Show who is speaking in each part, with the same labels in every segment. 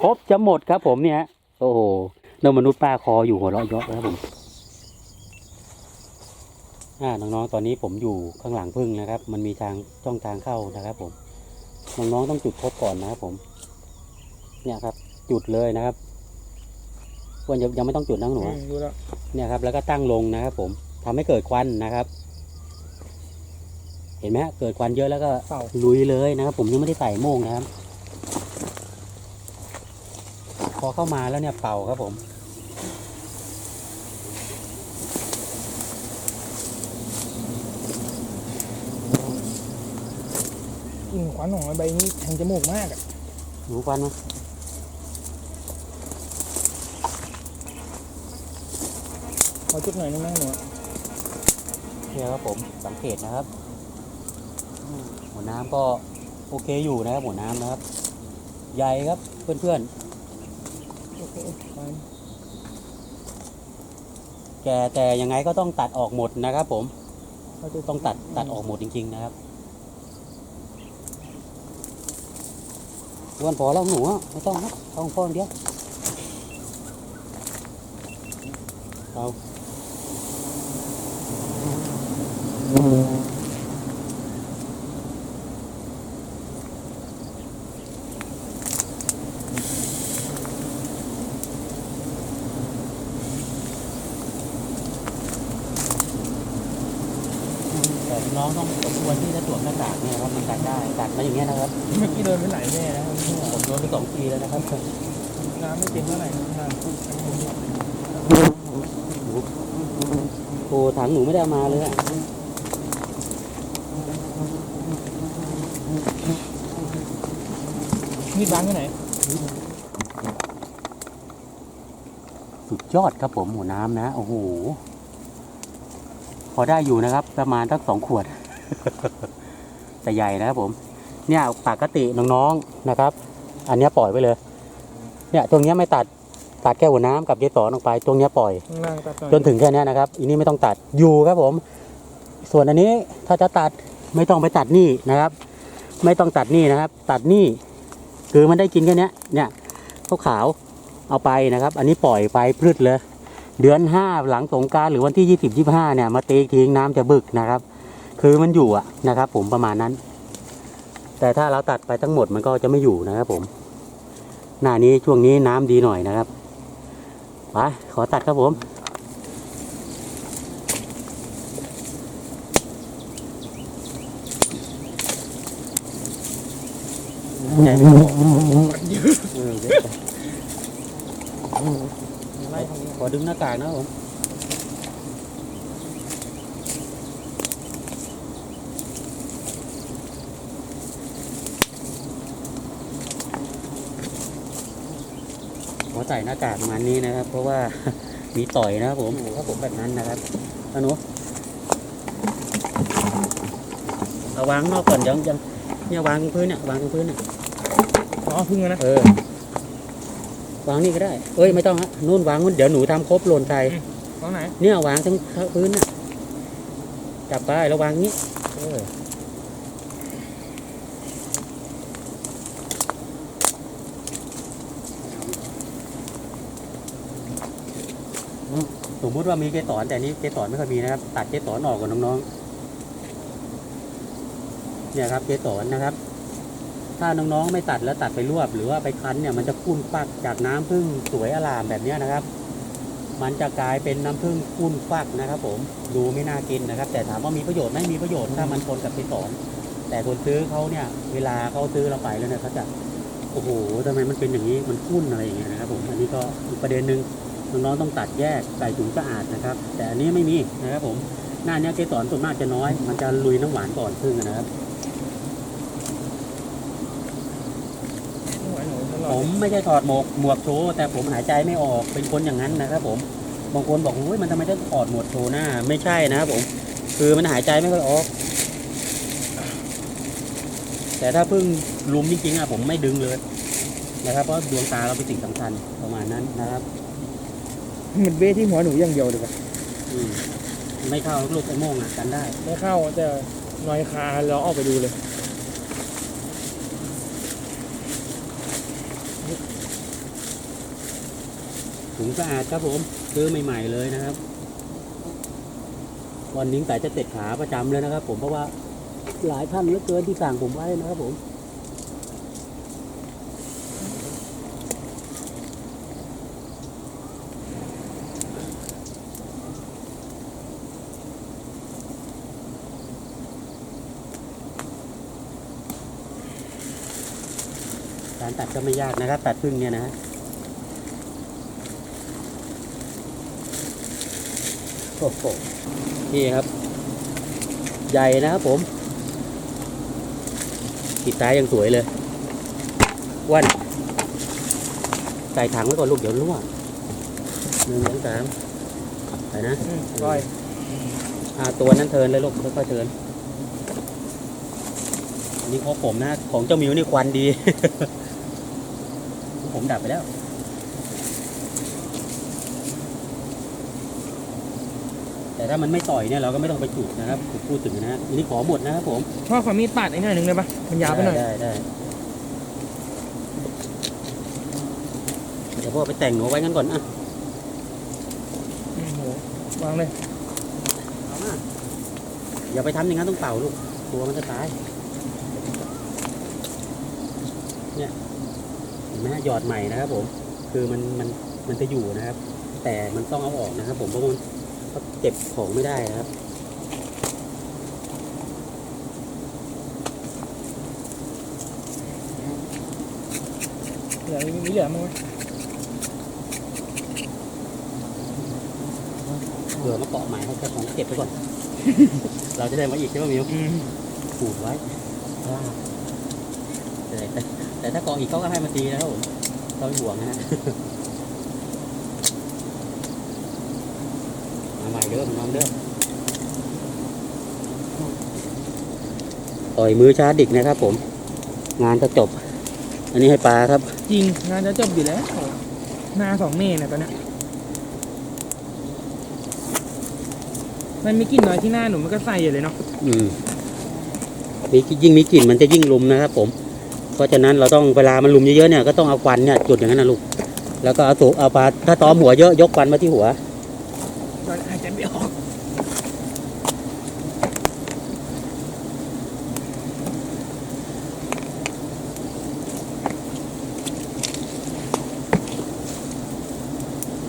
Speaker 1: ครบจะหมดครับผมเนี่ย โอ้โหนมนุษย์ป้าคออยู่หัวเราะเยาะแล้วครับผมอ่าน้องๆตอนนี้ผมอยู่ข้างหลังพึ่งนะครับ มันมีทางช่องทางเข้านะครับ ผมน้องๆต้องจุดครบก่อนนะครับผม เนี่ยครับ จุดเลยนะครับควรยังยังไม่ต้องจุดนะหนู
Speaker 2: อืมดูแล้ว
Speaker 1: เนี่ยครับ แล้วก็ตั้งลงนะครับ ผมทำให้เกิดควันนะครับ เห็นไหมฮะเกิดควันเยอะแล้วก็
Speaker 2: เป่า
Speaker 1: ลุยเลยนะครับ ผมยังไม่ได้ใส่โม่งนะครับ พอเข้ามาแล้วเนี่ยเป่าครับผม
Speaker 2: กลิ่นควันของใบนี้แทงจมูกมากอะ
Speaker 1: หนูควันมา
Speaker 2: ขอจุดหน่อยนึงนะหนู
Speaker 1: เนี่ยครับผมสังเกตนะครับอืมหัวน้ำก็โอเคอยู่นะครับหัวน้ำนะครับ ใหญ่ครับเพื่อน
Speaker 2: โอเคไป
Speaker 1: ๆ แกแต่ยังไงก็ต้องตัดออกหมดนะครับ ผมต้องตัดตัดออกหมดจริง ๆ นะครับอ้วนพอแล้วหนูไม่ต้องนะต้องพ่องเดียวเอา แต่ น้องต้องสมควรที่จะสวมหน้ากากเนี่ยครับมันตัดได้ตัดมาอย่างเงี้ยนะครับ
Speaker 2: เมื่อกี้โดนไปหลายแม่แล้ว
Speaker 1: ผมโดนไปสองทีแล้วนะครับ
Speaker 2: น้ำไม่เต็มเท่าไหร่น้ำ
Speaker 1: โอ้ถังหนูไม่ได้เอามาเลยอะ
Speaker 2: มีดวางที่ไหน
Speaker 1: สุดยอดครับผมหัวน้ำนะ โอ้โหพ อได้อยู่นะครับ ประมาณสักสองขวด แต่ใหญ่นะครับผม เนี่ยปกติน้องๆนะครับ อันเนี้ยปล่อยไปเลย เนี่ยตรงเนี้ยไม่ตัดตัดแค่หัวน้ำกับเยสอนออกไป ตรงเนี้ยปล่อย
Speaker 2: ข้างล่างตัดหน่อย
Speaker 1: จนถึงแค่เนี้ยนะครับอีนี่ไม่ต้องตัดอยู่ครับผม ส่วนอันนี้ถ้าจะตัดไม่ต้องไปตัดนี่นะครับ ไม่ต้องตัดนี่นะครับ ตัดนี่คือมันได้กินแค่เนี้ยเนี่ยขาวขาวๆเอาไปนะครับ อันนี้ปล่อยไปพืชเลย เดือนห้าหลังสงกรารหรือวันที่ยี่สิบยี่ห้าเนี่ยมาตีทิ้งน้ำจะบึกนะครับ คือมันอยู่อะนะครับ ผมประมาณนั้น แต่ถ้าเราตัดไปทั้งหมดมันก็จะไม่อยู่นะครับ ผม หน้านี้ช่วงนี้น้ำดีหน่อยนะครับไปขอตัดครับผม
Speaker 2: ปัดเยอะ
Speaker 1: เออเดี๋ยว
Speaker 2: ไล่ทางนี้
Speaker 1: ขอดึงหน้ากากนะครับผมขอใส่หน้ากากประมาณนี้นะครับ เพราะว่ามีต่อยนะครับผมถ้าผมแบบนั้นนะครับอนุเอาวางนอกก่อนยังยังเนี่ยวางตรงพื้นเนี่ยวางตรงพื้นเนี่ย
Speaker 2: อ๋อพึ่งอะนะ
Speaker 1: เออ วางนี่ก็ได้ เอ้ยไม่ต้องฮะนู่นวางนู่นเดี๋ยวหนูทำครบหล่นใส่
Speaker 2: ตรงไหน
Speaker 1: เนี่ยวางทั้งพื้นน่ะ จับไปแล้ววางนี้เออสมมุติว่ามีเกสรแต่นี้เกสรไม่ค่อยมีนะครับ ตัดเกสรออกก่อนน้องๆเนี่ยครับเกสรนะครับ ถ้าน้องๆไม่ตัดแล้วตัดไปรวบ หรือว่าไปคั้นเนี่ยมันจะพุ่นฟักจากน้ำผึ้งสวยอลามแบบนี้นะครับ มันจะกลายเป็นน้ำผึ้งพุ่นฟักนะครับผมดูไม่น่ากินนะครับ แต่ถามว่ามีประโยชน์ไหมมีประโยชน์ถ้ามันปนกับเกสรแต่คนซื้อเขาเนี่ย เวลาเขาซื้อเราไปแล้วเนี่ยเขาจะโอ้โหทำไมมันเป็นอย่างนี้มันพุ่นอะไรอย่างเงี้ยนะครับผมอันนี้ก็อีกประเด็นหนึ่งน้องๆต้องตัดแยกใส่ถุงสะอาดนะครับ แต่อันนี้ไม่มีนะครับผมหน้านี้เกสรส่วนมากจะน้อย มันจะลุยน้ำหวานก่อนพึ่งนะครับ
Speaker 2: ไม่ไหวหนูตล
Speaker 1: ผ
Speaker 2: อด
Speaker 1: มไม่ใช่ถอดหมวกหมวกโชว์แต่ผมหายใจไม่ออกเป็นคนอย่างนั้นนะครับผมบางคนบอกโอ้ยมันทำไมต้องถอดหมวกโชว์หน้า ไม่ใช่นะครับผม คือมันหายใจไม่ค่อยออก แต่ถ้าเพิ่งลุมจริงๆอะผมไม่ดึงเลยนะครับ เพราะดวงตาเราเป็นสิ่งสำคัญประมาณนั้นนะครับ
Speaker 2: มันเบ้ที่หัวหนูอย่างเดียวเลยปะ
Speaker 1: อืมไม่เข้าลูกไอ้โม่งอะกันได้
Speaker 2: ไม่เข้าแต่นอยคาเราออกไปดูเลย
Speaker 1: ถุงสะอาดครับผมซื้อใหม่ ๆเลยนะครับวันนี้แต่จะเสร็จขาประจำเลยนะครับ ผมเพราะว่าหลายท่านเหลือเกินที่สั่งผมไว้นะครับผมการตัดก็ไม่ยากนะครับ ตัดพึ่งเนี่ยนะฮะ โอ้โหนี่ครับ ใหญ่นะครับผมติดตายยังสวยเลยอ้วันใส่ถังไว้ก่อนลูกเดี๋ยวรั่วหนึ่งสองสามไปนะ
Speaker 2: อืมร้อย
Speaker 1: อ่าตัวนั้นเทิร์นเลยลูกค่อยๆเทิร์นอันนี้ของผมนะ ของเจ้ามิวนี่ควันดี ผมดับไปแล้ว แต่ถ้ามันไม่ต่อยเนี่ยเราก็ไม่ต้องไปจุดนะครับผมพูดถึงนะฮะอันนี้ขอหมดนะครับผม
Speaker 2: พ่อขอมีดปาดไอ้หน่อยหนึ่งได้ปะมันยาวไปหน่อย
Speaker 1: ได้ได้ได้เดี๋ยวพ่อไปแต่งหนูไว้งั้นก่อนอะ
Speaker 2: อืมโหวางเลย
Speaker 1: เอามาอย่าไปทำอย่างนั้นต้องเป่าลูกตัวมันจะตายเนี่ยเห็นไหมฮะหยอดใหม่นะครับผม คือมันมันมันจะอยู่นะครับ แต่มันต้องเอาออกนะครับผมเพราะมัน เก็บของไม่ได้นะครับ
Speaker 2: เหลือมีเหลือมั้งไหม
Speaker 1: เดี๋ยวมาเกาะใหม่ให้เจ้าของเก็บไปก่อน เราจะได้มาอีกใช่ไหมมิว
Speaker 2: อืม
Speaker 1: ขูดไว้อ่าแต่แต่แต่ถ้าเกาะอีกเขาก็ให้มาตีนะครับผมเราไม่ห่วงนะฮะ มา ใหม่เด้อน้องเด้อต่อยมือชาร์จดิกนะครับ ผม งานจะจบ อันนี้ให้ปลาครับ
Speaker 2: จริงงานจะจบอยู่แล้วหน้าสองเมตรนะตอนเนี้ยมันมีกลิ่นน้อยที่หน้าหนูมันก็ใส่อยู่เลยเนาะ
Speaker 1: อืมมียิ่งมีกลิ่นมันจะยิ่งลุมนะครับ ผม เพราะฉะนั้นเราต้องเวลามันลุมเยอะๆเนี่ยก็ต้องเอาควันเนี่ยจุดอย่างนั้นนะลูกแล้วก็เอาตัวเอาปลาถ้าตอมหัวเยอะยกควันมาที่หัว
Speaker 2: ตอนหายใจไม่ออก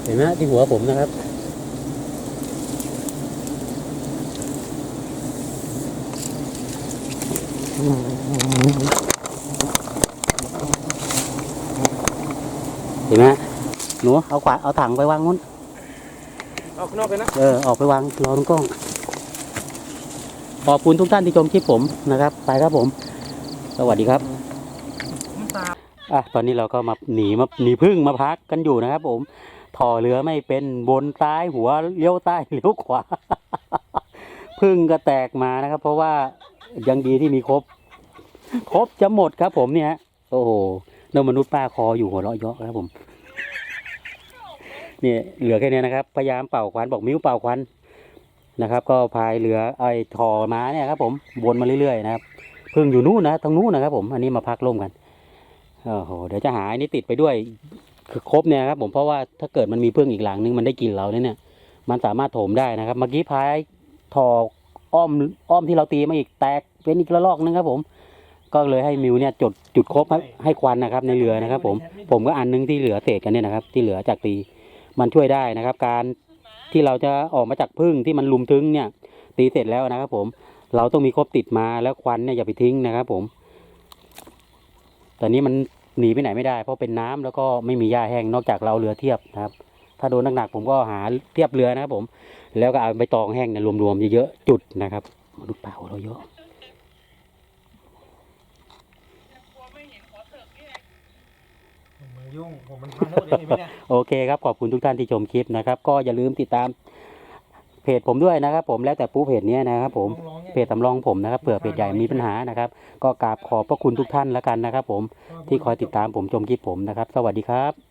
Speaker 1: เห็ นไหมที่หัวผมนะครับ เห็นไหมหนูเอาขวาเอาถังไปวางนู้น
Speaker 2: ออกข้างนอกเลยนะ
Speaker 1: เออ ออกไปวางรอตรงกล้อง ขอบคุณทุกท่านที่ชมคลิปผมนะครับ ไปครับผม สวัสดีครับ
Speaker 2: มันตา
Speaker 1: อะตอนนี้เราก็มาหนีมาหนีพึ่งมาพักกันอยู่นะครับผม ถอเรือไม่เป็นบนซ้ายหัวเลี้ยวใต้เลี้ยวขวาพึ่งก็แตกมานะครับ เพราะว่ายังดีที่มีครบ ครบจะหมดครับ ผมเนี่ยโอ้โหนมนุษย์ป้าคออยู่หัวเราะเยาะครับผมเนี่ยเหลือแค่นี้นะครับ พยายามเป่าควันบอกมิ้วเป่าควันนะครับ ก็พายเรือไอ้ถอมาเนี่ยครับ ผมวนมาเรื่อยๆนะครับพึ่งอยู่นู่นนะตรงนู้นนะครับ ผมอันนี้มาพักร่มกันโอ้โหเดี๋ยวจะหาอันนี้ติดไปด้วย คือครบเนี่ยครับผมเพราะว่าถ้าเกิดมันมีพึ่งอีกหลังนึงมันได้กลินเราเนี่ยเนี่ย มันสามารถโถมได้นะครับ เมื่อกี้พายถออ้อมอ้อมที่เราตีมาอีกแตกเป็นอีกระลอกนึงครับ ผม ก็เลยให้มิวเนี่ยจุดจุดครบให้ให้ควันนะครับ ในเรือนะครับ ผมผมก็อันนึงที่เหลือเศษกันเนี่ยนะครับ ที่เหลือจากตีมันช่วยได้นะครับ การที่เราจะออกมาจากพึ่งที่มันลุมทึงเนี่ย ตีเสร็จแล้วนะครับ ผม เราต้องมีครบติดมาแล้วควันเนี่ยอย่าไปทิ้งนะครับ ผม แต่นี้มัน หนีไปไหนไม่ได้ เพราะเป็นน้ำแล้วก็ไม่มีหญ้าแห้งนอกจากเราเรือเทียบนะครับ ถ้าโดนหนักๆผมก็หาเทียบเรือนะครับผม แล้วก็เอาใบตองแห้งเนี่ยรวมๆเยอะๆจุดนะครับมนุษย์เปล่าเราเยอะ
Speaker 2: มันยุ่งผมมันพันแล้วเดี๋ยวนี้ไม่ได้
Speaker 1: โอเคครับ ขอบคุณทุกท่านที่ชมคลิปนะครับ ก็อย่าลืมติดตาม เพจผมด้วยนะครับ ผมแล้วแต่ปูเพจเนี้ยนะครับผมเพจสำรองผมนะครับเผื่อเพจใหญ่มีปัญหานะครับ ก็กราบขอบพระคุณทุกท่านแล้วกันนะครับ ผมที่คอยติดตามผมชมคลิปผมนะครับ สวัสดีครับ